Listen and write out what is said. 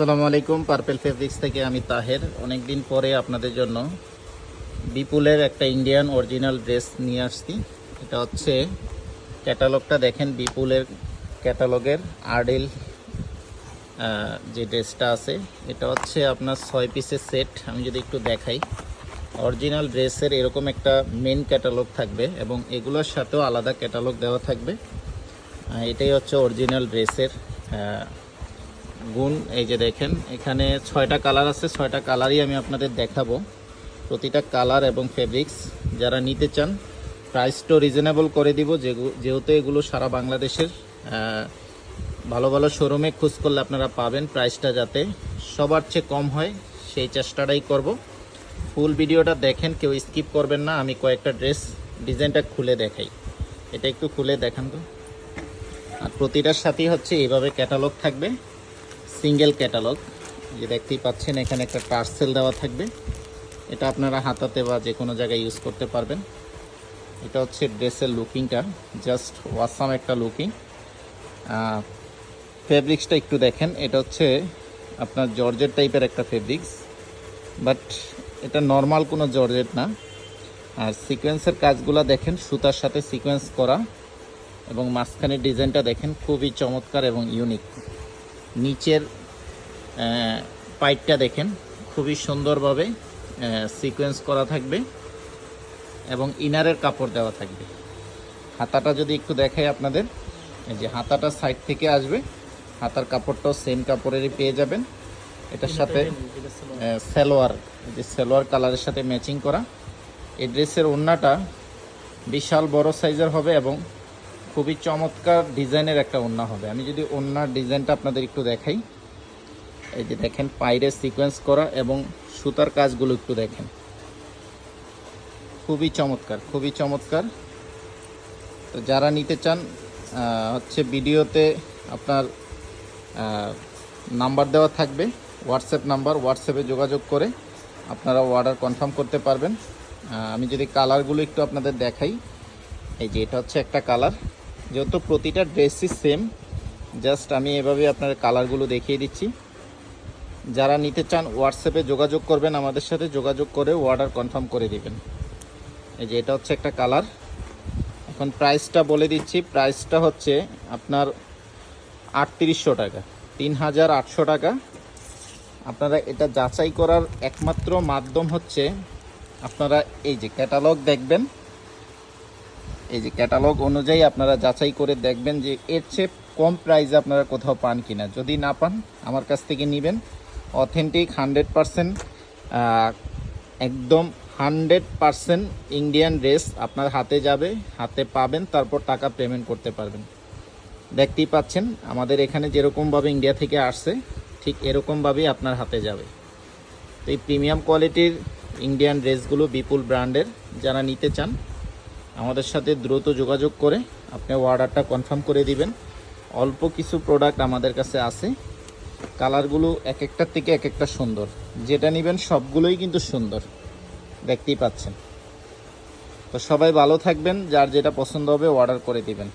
আসসালামু আলাইকুম purple fabrics থেকে আমি তাহের। অনেক দিন পরে আপনাদের জন্য বিপুলের একটা ইন্ডিয়ান অরিজিনাল ড্রেস নিয়ে আসছি। এটা হচ্ছে ক্যাটালগটা দেখেন, বিপুলের ক্যাটালগের আর্ডেল যে ড্রেসটা আছে। এটা হচ্ছে আপনার ছয় পিসের সেট আমি যদি একটু দেখাই। অরিজিনাল ড্রেসের এরকম একটা মেন ক্যাটালগ থাকবে এবং এগুলোর সাথেও আলাদা ক্যাটালগ দেওয়া থাকবে। এটাই হচ্ছে অরিজিনাল ড্রেসের গুণ, এই যে দেখেন, এখানে ছয়টা কালার আছে, ছয়টা কালারই আমি আপনাদের দেখাবো। প্রতিটা কালার এবং ফেব্রিক্স যারা নিতে চান প্রাইসটাও রিজনেবল করে দিব যেহেতু এগুলো সারা বাংলাদেশের ভালো ভালো শোরুমে খোঁজ করলে আপনারা পাবেন প্রাইসটা যাতে সবার চেয়ে কম হয়, সেই চেষ্টাটাই করব। ফুল ভিডিওটা দেখেন, কেউ স্কিপ করবেন না, আমি কয়েকটা ড্রেস ডিজাইনটা খুলে দেখাই। এটা একটু খুলে দেখান তো। আর প্রতিটার সাথেই হচ্ছে, এইভাবে ক্যাটালগ থাকবে। সিঙ্গেল ক্যাটালগ যে দেখতেই পাচ্ছেন, এখানে একটা পার্সেল দেওয়া থাকবে। এটা আপনারা হাতাতে বা যে কোনো জায়গায় ইউজ করতে পারবেন। এটা হচ্ছে ড্রেসের লুকিংটা জাস্ট ওয়াসাম একটা লুকিং ফেব্রিক্সটা একটু দেখেন, এটা হচ্ছে আপনার জর্জেট টাইপের একটা ফেব্রিক্স বাট এটা নর্মাল কোনো জর্জেট না। আর সিকোয়েন্সের কাজগুলো দেখেন, সুতার সাথে সিকোয়েন্স করা এবং মাঝখানের ডিজাইনটা দেখেন, খুবই চমৎকার এবং ইউনিক নিচের পাইপটা দেখেন খুবই সুন্দরভাবে সিকোয়েন্স করা থাকবে এবং ইনারের কাপড় দেওয়া থাকবে। হাতাটা যদি একটু দেখাই আপনাদের যে হাতাটা সাইড থেকে আসবে হাতার কাপড়টাও সেম কাপড়েরই পেয়ে যাবেন। এটার সাথে সালোয়ার যে সালোয়ার কালারের সাথে ম্যাচিং করা। এই ড্রেসের ওড়নাটা বিশাল বড় সাইজের হবে এবং খুবই চমৎকার ডিজাইনের একটা ওড়না হবে। আমি যদি ওড়নার ডিজাইনটা আপনাদের একটু দেখাই। এই যে দেখেন, পাইরে সিকোয়েন্স করা এবং সুতার কাজগুলো একটু দেখেন। খুবই চমৎকার খুবই চমৎকার। তো যারা নিতে চান হচ্ছে ভিডিওতে আপনার নাম্বার দেওয়া থাকবে, হোয়াটসঅ্যাপ নাম্বার, হোয়াটসঅ্যাপে যোগাযোগ করে আপনারা অর্ডার কনফার্ম করতে পারবেন। আমি যদি কালারগুলো একটু আপনাদের দেখাই। এই যে এটা হচ্ছে একটা কালার। যেহেতু প্রতিটা ড্রেসই সেম জাস্ট আমি এভাবে আপনার কালারগুলো দেখিয়ে দিচ্ছি। যারা নিতে চান হোয়াটসঅ্যাপে যোগাযোগ করবেন, আমাদের সাথে যোগাযোগ করে অর্ডার কনফার্ম করে দেবেন। এই যে এটা হচ্ছে একটা কালার এখন প্রাইসটা বলে দিচ্ছি প্রাইসটা হচ্ছে আপনার আটত্রিশশো টাকা তিন হাজার আটশো টাকা। আপনারা এটা যাচাই করার একমাত্র মাধ্যম হচ্ছে আপনারা এই যে ক্যাটালগ দেখবেন। এই যে ক্যাটালগ অনুযায়ী আপনারা যাচাই করে দেখবেন যে এর চেয়ে কম প্রাইসে আপনারা কোথাও পান কিনা। যদি না পান, আমার কাছ থেকে নেবেন। অথেন্টিক হান্ড্রেড পারসেন্ট একদম হান্ড্রেড পারসেন্ট ইন্ডিয়ান ড্রেস আপনার হাতে যাবে, হাতে পাবেন, তারপর টাকা পেমেন্ট করতে পারবেন। দেখতেই পাচ্ছেন, আমাদের এখানে যেরকমভাবে ইন্ডিয়া থেকে আসছে, ঠিক এরকমভাবেই আপনার হাতে যাবে। তো এই প্রিমিয়াম কোয়ালিটির ইন্ডিয়ান ড্রেসগুলো বিপুল ব্র্যান্ডের যারা নিতে চান আমাদের সাথে দ্রুত যোগাযোগ করে আপনি অর্ডারটা কনফার্ম করে দিবেন। অল্প কিছু প্রোডাক্ট আমাদের কাছে আছে। কালারগুলো এক একটার থেকে এক একটা সুন্দর। যেটা নেবেন সবগুলোই কিন্তু সুন্দর। দেখতেই পাচ্ছেন। তো সবাই ভালো থাকবেন, যার যেটা পছন্দ হবে অর্ডার করে দিবেন।